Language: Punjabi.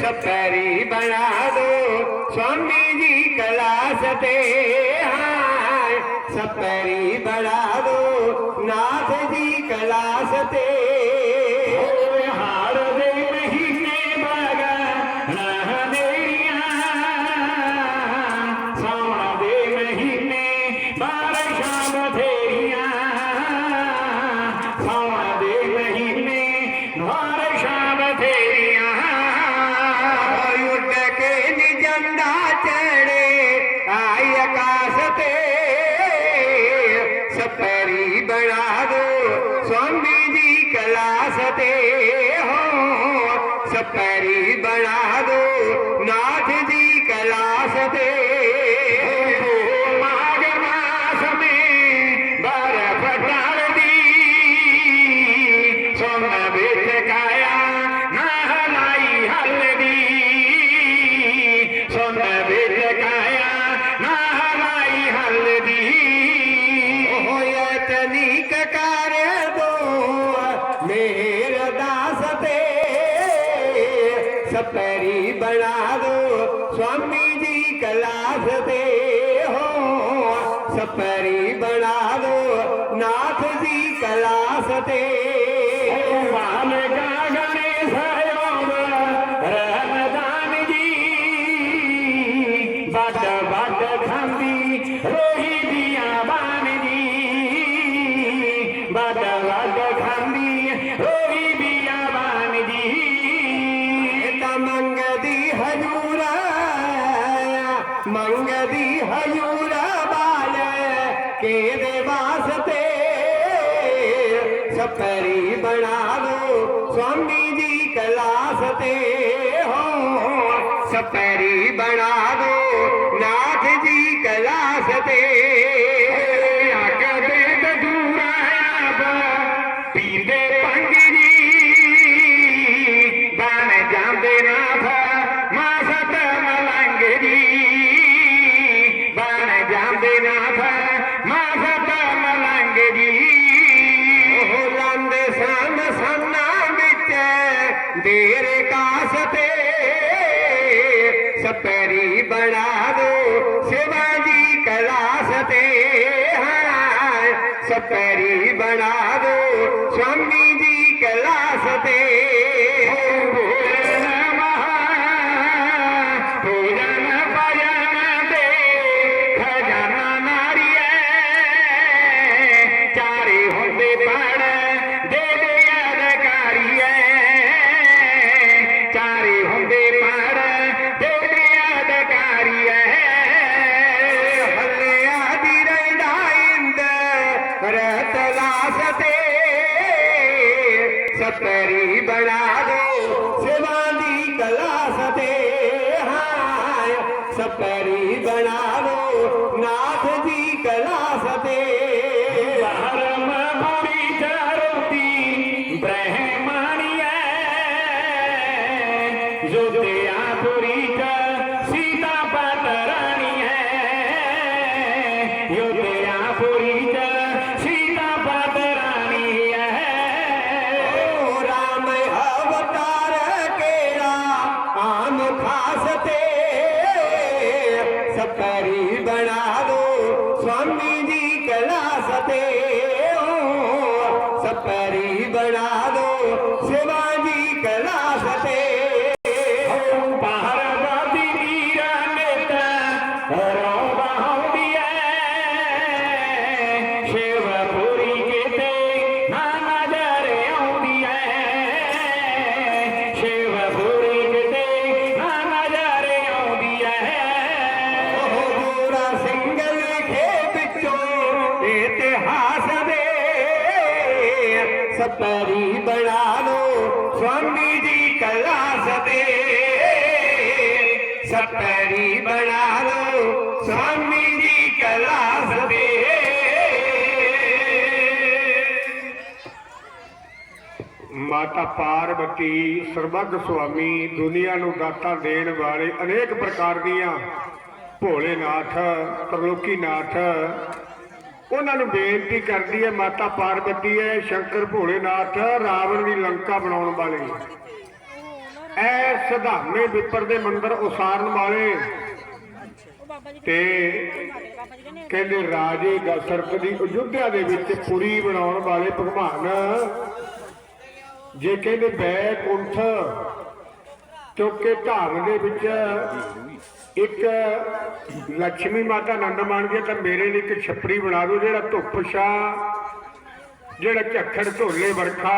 ਸਪੈਰੀ ਬਣਾ ਦੋ ਸਵਾਮੀ ਜੀ ਕਲਾਸ ਤੇ ਹਾਏ ਸਪੈਰੀ ਬਣਾ ਦੋ ਨਾਥ ਜੀ ਕਲਾਸ ਤੇ ਕਲਾਸ ਹੋ, ਸਪੈਰੀ ਬਣਾ ਦੋ, ਨਾਥ ਜੀ ਕਲਾਸ ਦੇ ਮਾਘ ਮਾਸ ਮੇਂ ਬਰਫ਼ ਢਲਦੀ ਸੋਨ ਵਿੱਚ ਕਾਇਆ ਨਾ ਹਲਾਈ ਹਲਦੀ ਸੋਨ ਵਿੱਚ ਸਪੈਰੀ ਬਣਾ ਦੋ, ਸਵਾਮੀ ਜੀ ਕਲਾਸ ਤੇ ਹੋ। ਸਪੈਰੀ ਬਣਾ ਦੋ, ਨਾਥ ਜੀ ਕਲਾਸ ਤੇ ਮਾਲ ਗਾਗਣੇ ਸਯੋਗ ਰਹਿਮਦਾਨ ਜੀ। ਕਿਹਦੇ ਵਾਸਤੇ ਸਪਰੀ ਬਣਾ ਦੋ ਸਵਾਮੀ ਜੀ ਕਲਾਸ ਤੇ ਹੋ ਸਪਰੀ ਬਣਾ ਦੋ ਨਾਥ ਜੀ ਕਲਾਸ ਤੇ। ਆਗਦੇ ਦੂਰਾ ਆਬ ਪੀਂਦੇ ਪੰਗ ਜੀ। ਬਣ ਜਾਂਦੇ ਨਾਥ, ਮਾਸਤ ਮਲੰਗ ਜੀ। ਬਣ ਜਾਂਦੇ ਨਾਥ ਤੇਰੇ ਕਾਸ ਤੇ ਸਪੈਰੀ ਬਣਾ ਦੋ, ਸਿਵਾਜੀ ਕਲਾਸ ਤੇ ਹਾਂ ਸਪੈਰੀ ਬਣਾ ਦੋ, ਸਵਾਮੀ ਜੀ ਕਲਾਸ ਚਾਰੇ ਹੁੰਦੇ ਪੜ ਦੇ ਦੇ ਹੈ ਹੱਲਿਆ ਦੀ ਰਹਿੰਦਾ ਇੰਦ ਰਤ ਲਾਸ ਤੇ। ਸਪਰੀ ਬਣਾ ਦੋ ਸਿਵਾ ਦੀ ਕਲਾਸ ਤੇ। ਹਾਂ ਸਪਰੀ ਬਣਾ ਦੋ ਨਾਥ ਜੀ ਕਲਾਸ ਕਲਾਸ ਸਪਰੀ ਬਣਾ ਦੋ ਸਿਵਾ ਜੀ ਕਲਾਸ ਤੇ। ਪਾਰਵਤੀ ਵੀਰਾ ਨਿਤ ਰੋ ਸਪਰੀ ਬਣਾ ਲੋ ਸਵਾਮੀ ਜੀ ਕਲਾਸ ਤੇ ਸਪਰੀ ਬਣਾ ਲੋ ਸਵਾਮੀ ਜੀ ਕਲਾਸ ਤੇ ਮਾਤਾ ਪਾਰਵਤੀ ਸਰਬੱਗ ਸੁਆਮੀ, ਦੁਨੀਆ ਨੂੰ ਦਾਤਾਂ ਦੇਣ ਵਾਲੇ ਅਨੇਕ ਪ੍ਰਕਾਰ ਦੀਆਂ ਭੋਲੇਨਾਥ, ਤਰਲੋਕੀਨਾਥ ਉਹਨਾਂ ਨੂੰ ਬੇਨਤੀ ਕਰਦੀ ਹੈ, ਮਾਤਾ ਪਾਰਵਤੀ ਹੈ, ਸ਼ੰਕਰ ਭੋਲੇਨਾਥ, ਰਾਵਣ ਦੀ ਲੰਕਾ ਬਣਾਉਣ ਵਾਲੇ ਐ ਸਧਾਮੇ ਵਿਪਰ ਦੇ ਮੰਦਰ ਉਸਾਰਨ ਵਾਲੇ। ਤੇ ਕਹਿੰਦੇ ਰਾਜੇ ਦਸ਼ਰਥ ਦੀ ਅਯੁੱਧਿਆ ਦੇ ਵਿੱਚ ਪੁਰੀ ਬਣਾਉਣ ਵਾਲੇ ਭਗਵਾਨ, ਜੇ ਕਹਿੰਦੇ ਬੈਕੁੰਠ ਕਿਉਂਕਿ ਧਾਮ ਦੇ ਵਿੱਚ ਇੱਕ ਲక్ష్ਮੀ ਮਾਤਾ ਆਨੰਦ ਮਾਣਗੇ ਤਾਂ ਮੇਰੇ ਲਈ ਇੱਕ ਛੱਪੜੀ ਬਣਾ ਦਿਓ, ਜਿਹੜਾ ਧੁੱਪ ਛਾਂ, ਜਿਹੜਾ ਝੱਖੜ ਢੋਲੇ ਵਰਖਾ